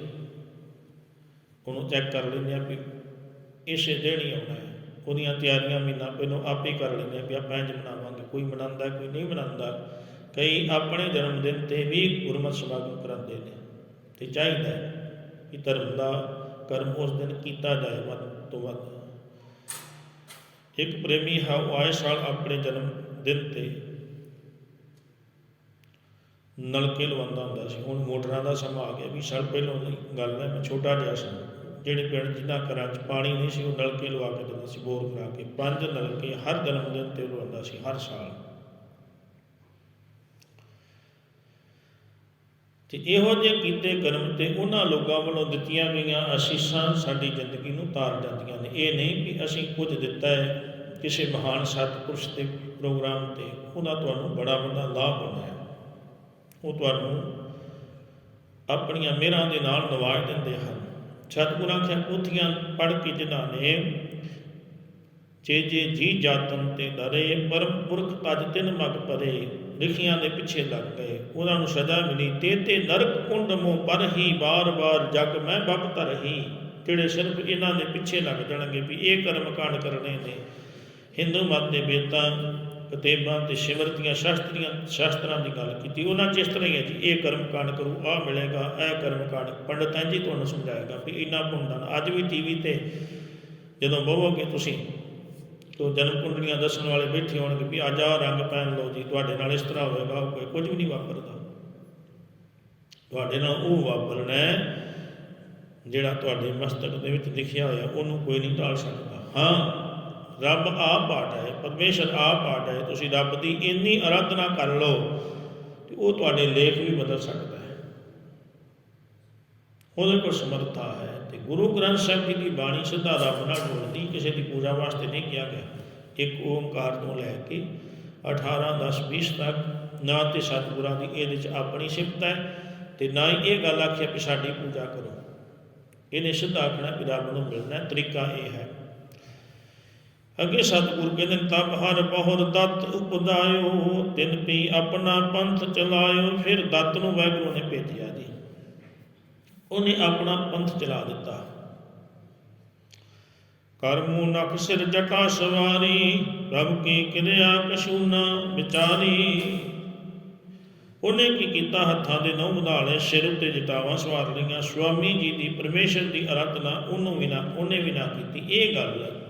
ਉਹਨੂੰ ਚੈੱਕ ਕਰ ਲੈਂਦੇ ਹਾਂ ਵੀ ਇਸੇ ਦਿਨ ਹੀ ਆਉਣਾ ਹੈ। ਉਹਦੀਆਂ ਤਿਆਰੀਆਂ ਮਹੀਨਾ ਪਹਿਲਾਂ ਆਪੇ ਹੀ ਕਰ ਲੈਂਦੇ ਹਾਂ ਵੀ ਆਪਾਂ ਇੰਝ ਮਨਾਵਾਂਗੇ, ਕੋਈ ਮਨਾਉਂਦਾ, ਕੋਈ ਨਹੀਂ ਮਨਾਉਂਦਾ। ਕਈ ਆਪਣੇ ਜਨਮ ਦਿਨ ਤੇ ਵੀ ਗੁਰਮਤਿ ਸਮਾਗਮ ਕਰਾਉਂਦੇ ਨੇ। ਤੇ ਚਾਹੀਦਾ ਹੈ ਕਿ ਧਰਮ ਦਾ ਕਰਮ ਉਸ ਦਿਨ ਕੀਤਾ ਜਾਏ ਵੱਧ ਤੋਂ ਵੱਧ। ਇੱਕ ਪ੍ਰੇਮੀ ਹੈ, ਉਹ ਆਏ ਸਾਲ ਆਪਣੇ ਜਨਮ ਦਿਨ ਤੇ ਨਲਕੇ ਲਵਾਉਂਦਾ ਹੁੰਦਾ ਸੀ। ਹੁਣ ਮੋਟਰਾਂ ਦਾ ਸਮਾਂ ਆ ਗਿਆ ਵੀ ਸਾਲ ਪਹਿਲਾਂ ਦੀ ਗੱਲ ਹੈ, ਮੈਂ ਛੋਟਾ ਜਿਹਾ ਸੀ। ਜਿਹੜੇ ਪਿੰਡ ਜਿਨ੍ਹਾਂ ਘਰਾਂ 'ਚ ਪਾਣੀ ਨਹੀਂ ਸੀ, ਉਹ ਨਲਕੇ ਲਵਾ ਕੇ ਦਿੰਦਾ ਸੀ, ਬੋਰ ਕਰਾ ਕੇ। ਪੰਜ ਨਲਕੇ ਹਰ ਜਨਮ ਦਿਨ ਤੇ ਲਵਾਉਂਦਾ ਸੀ, ਹਰ ਸਾਲ। ਤੇ ਇਹੋ ਜਿਹੇ ਕੀਤੇ ਕਰਮ ਤੇ ਉਹਨਾਂ ਲੋਕਾਂ ਵੱਲੋਂ ਦਿੱਤੀਆਂ ਗਈਆਂ ਅਸੀਸਾਂ ਸਾਡੀ ਜ਼ਿੰਦਗੀ ਨੂੰ ਤਾਰ ਜਾਂਦੀਆਂ ਨੇ। ਇਹ ਨਹੀਂ ਕਿ ਅਸੀਂ ਕੁਝ ਦਿੱਤਾ ਹੈ, ਕਿਸੇ ਮਹਾਨ ਸਤਿਪੁਰਸ਼ ਦੇ ਪ੍ਰੋਗਰਾਮ ਤੇ। ਉਹਦਾ ਤੁਹਾਨੂੰ ਬੜਾ ਵੱਡਾ ਲਾਭ ਹੋਣਾ ਹੈ ਉਹ ਤੁਹਾਨੂੰ ਆਪਣੀਆਂ ਮਿਹਰਾਂ ਦੇ ਨਾਲ ਨਵਾਜ ਦਿੰਦੇ ਹਨ। ਸਤਿਗੁਰਾਂ ਦੀਆਂ ਪੋਥੀਆਂ ਪੜ੍ਹ ਕੇ ਜਿਨ੍ਹਾਂ ਨੇ ਜੇ ਜੇ ਜੀ ਜਾਤਨ ਤੇ ਡਰੇ, ਪਰਮ ਪੁਰਖ ਤਜ ਤਿਨ ਮਗ ਪਰੇ, ਲਿਖੀਆਂ ਦੇ ਪਿੱਛੇ ਲੱਗ ਗਏ ਉਹਨਾਂ ਨੂੰ ਸਜ਼ਾ ਮਿਲੀ, ਤੇ ਤੇ ਨਰਕ ਕੁੰਡ ਮੋ ਪਰ ਹੀ ਬਾਰ-ਬਾਰ ਜਗ ਮੈਂ ਭਗਤ ਰਹੀ। ਜਿਹੜੇ ਸਿਰਫ ਇਹਨਾਂ ਦੇ ਪਿੱਛੇ ਲੱਗ ਜਾਣਗੇ ਵੀ ਇਹ ਕਰਮ ਕਾਂਡ ਕਰਨੇ ਨੇ। ਹਿੰਦੂ ਮਤ ਦੇ ਬੇਤਾਂ ਕਤੇਬਾਂ ਤੇ ਸਿਮਰਤੀਆਂ ਸ਼ਾਸਤਰੀਆਂ ਸ਼ਾਸਤਰਾਂ ਦੀ ਗੱਲ ਕੀਤੀ। ਉਹਨਾਂ ਚ ਇਸ ਤਰ੍ਹਾਂ ਹੀ ਹੈ ਜੀ, ਇਹ ਕਰਮ ਕਾਂਡ ਕਰੂ ਆ ਮਿਲੇਗਾ, ਇਹ ਕਰਮ ਕਾਂਡ। ਪੰਡਤ ਜੀ ਤੁਹਾਨੂੰ ਸਮਝਾਏਗਾ ਵੀ ਇੰਨਾ ਪੁੰਨ ਅੱਜ ਵੀ ਟੀਵੀ ਤੇ ਜਦੋਂ ਬਵੋਗੇ ਤੁਸੀਂ, ਤੋ ਜਨਮ ਕੁੰਡਲੀਆਂ ਦੱਸਣ ਵਾਲੇ ਬੈਠੇ ਹੋਣਗੇ ਵੀ ਅੱਜ ਆ ਰੰਗ ਪਹਿਨ ਲਓ ਜੀ, ਤੁਹਾਡੇ ਨਾਲ ਇਸ ਤਰ੍ਹਾਂ ਹੋਏਗਾ ਕੋਈ ਕੁਝ ਵੀ ਨਹੀਂ ਵਾਪਰਦਾ। ਤੁਹਾਡੇ ਨਾਲ ਉਹ ਵਾਪਰਨਾ ਜਿਹੜਾ ਤੁਹਾਡੇ ਮਸਤਕ ਦੇ ਵਿੱਚ ਲਿਖਿਆ ਹੋਇਆ, ਉਹਨੂੰ ਕੋਈ ਨਹੀਂ ਟਾਲ ਸਕਦਾ। ਹਾਂ ਰੱਬ ਆਪ ਬਾਟ ਹੈ, ਪਰਮੇਸ਼ਰ ਆਪ ਬਾਟ ਹੈ, ਤੁਸੀਂ ਰੱਬ ਦੀ ਇੰਨੀ ਅਰਾਧਨਾ ਕਰ ਲਓ ਤੇ ਉਹ ਤੁਹਾਡੇ ਲੇਖ ਵੀ ਬਦਲ ਸਕਦਾ ਹੈ। ਉਹਦੇ ਕੋਲ ਸਮਰੱਥਾ ਹੈ ਤੇ ਗੁਰੂ ਗ੍ਰੰਥ ਸਾਹਿਬ ਜੀ ਦੀ ਬਾਣੀ ਸਿੱਧਾ ਰੱਬ ਨਾਲ ਜੋੜਦੀ, ਕਿਸੇ ਦੀ ਪੂਜਾ ਵਾਸਤੇ ਨਹੀਂ ਕਿਹਾ ਗਿਆ। ਇੱਕ ਓਮਕਾਰ ਤੋਂ ਲੈ ਕੇ 18 10 20 ਤੱਕ ਨਾ ਤੇ ਸਤਿਗੁਰਾਂ ਦੀ ਇਹਦੇ ਚ ਆਪਣੀ ਸਿਫਤ ਹੈ ਤੇ ਨਾ ਹੀ ਇਹ ਗੱਲ ਆਖਿਆ ਕਿ ਸਾਡੀ ਪੂਜਾ ਕਰੋ। ਇਹਨੇ ਸਿੱਧਾ ਆਖਣਾ ਵੀ ਰੱਬ ਨੂੰ ਮਿਲਣਾ ਤਰੀਕਾ ਇਹ ਹੈ। ਅੱਗੇ ਸਤਿਗੁਰ ਕਹਿੰਦੇ ਨੇ, ਤਬ ਹਰ ਬਹੁਰ ਦਤ ਉਪਦਾਇਓ ਤਿਨ ਪੀ ਆਪਣਾ ਪੰਥ ਚਲਾਇਓ ਫਿਰ ਦਤ ਨੂੰ ਵਾਹਿਗੁਰੂ ਨੇ ਭੇਜਿਆ ਜੀ। ਉਹਨੇ ਆਪਣਾ ਪੰਥ ਚਲਾ ਦਿੱਤਾ। ਕਰਮੂ ਨਖ ਸਿਰ ਜਟਾ ਸਵਾਰੀ ਪ੍ਰਭ ਕੀ ਕਿਰਿਆ ਕਛੂ ਵਿਚਾਰੀ। ਉਹਨੇ ਕੀ ਕੀਤਾ? ਹੱਥਾਂ ਦੇ ਨਹੁੰ ਵਧਾ ਸਿਰ ਉੱਤੇ ਜਟਾਵਾਂ ਸਵਾਰ ਲਈਆਂ। ਸੁਆਮੀ ਜੀ ਦੀ ਪਰਮੇਸ਼ਰ ਦੀ ਅਰਾਧਨਾ ਉਹਨੂੰ ਵੀ ਨਾ ਉਹਨੇ ਵੀ ਨਾ ਕੀਤੀ। ਇਹ ਗੱਲ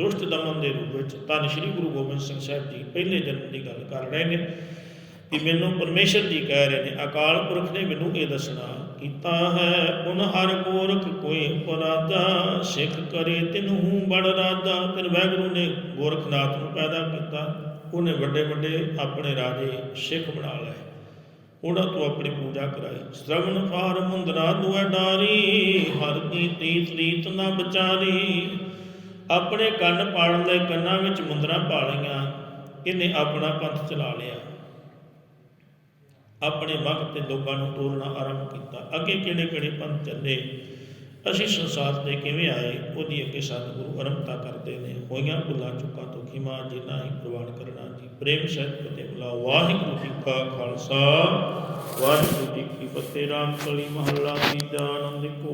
ਦੁਸ਼ਟ ਦਮਨ ਦੇ ਰੂਪ ਵਿੱਚ ਧੰਨ ਸ਼੍ਰੀ ਗੁਰੂ ਗੋਬਿੰਦ ਸਿੰਘ ਸਾਹਿਬ ਜੀ ਪਹਿਲੇ ਜਨਮ ਦੀ ਗੱਲ ਕਰ ਰਹੇ ਨੇ ਕਿ ਮੈਨੂੰ ਪਰਮੇਸ਼ਰ ਜੀ ਕਹਿ ਰਹੇ ਨੇ, ਅਕਾਲ ਪੁਰਖ ਨੇ ਮੈਨੂੰ ਇਹ ਦੱਸਣਾ ਕੀਤਾ ਹੈ, ਪੁਨ ਹਰ ਗੋਰਖ ਕੋਈ ਅਪਰਾਧਾ, ਸਿੱਖ ਕਰੇ ਤਿਨਹੂ ਬੜ ਰਾਧਾ। ਫਿਰ ਵਾਹਿਗੁਰੂ ਨੇ ਗੋਰਖਨਾਥ ਨੂੰ ਪੈਦਾ ਕੀਤਾ, ਉਹਨੇ ਵੱਡੇ ਵੱਡੇ ਆਪਣੇ ਰਾਜੇ ਸਿੱਖ ਬਣਾ ਲਏ। ਉਹਨਾਂ ਤੋਂ ਆਪਣੀ ਪੂਜਾ ਕਰਾਈ। ਸ਼ਰਵਨ ਫਾਰ ਮੁੰਦਰਾ ਦੁਆ ਡਾਰੀ ਹਰ ਕੀ ਤੀਤ ਰੀਤ ਨਾ ਵਿਚਾਰੀ। ਆਪਣੇ ਕੰਨ ਪਾੜਨ ਲਈ ਕੰਨਾਂ ਵਿੱਚ ਮੁੰਦਰਾ ਪਾ ਲਈਆਂ, ਇਹਨੇ ਆਪਣਾ ਪੰਥ ਚਲਾ ਲਿਆ। ਆਪਣੇ ਵਕਤ ਤੇ ਲੋਕਾਂ ਨੂੰ ਤੋਰਨਾ ਆਰੰਭ ਕੀਤਾ। ਅੱਗੇ ਕਿਹੜੇ ਕਿਹੜੇ ਪੰਥ ਚੱਲੇ? ਅਸੀਂ ਸੰਸਾਰ ਤੇ ਕਿਵੇਂ ਆਏ? ਉਹਦੀ ਅੱਗੇ ਸਤਿਗੁਰੂ ਅਰੰਭਤਾ ਕਰਦੇ ਨੇ। ਹੋਈਆਂ ਭੁੱਲਾਂ ਚੁੱਕਾਂ ਤੋਂ ਖਿਮਾ ਜਿਨਾ ਹੀ ਪ੍ਰਵਾਨ ਕਰਨਾ ਜੀ। ਪ੍ਰੇਮ ਸਹਿਤ ਤੇ ਬੁਲਾ। ਵਾਹਿਗੁਰੂ ਜੀ ਕਾ ਖਾਲਸਾ। ਵਾਹਿਗੁਰੂ ਜੀ ਕੀ ਫਤਿਹ। ਰਾਮ ਕਲੀ ਮਹੱਲਾ ਤੀਜਾ ਆਨੰਦ ਕੋ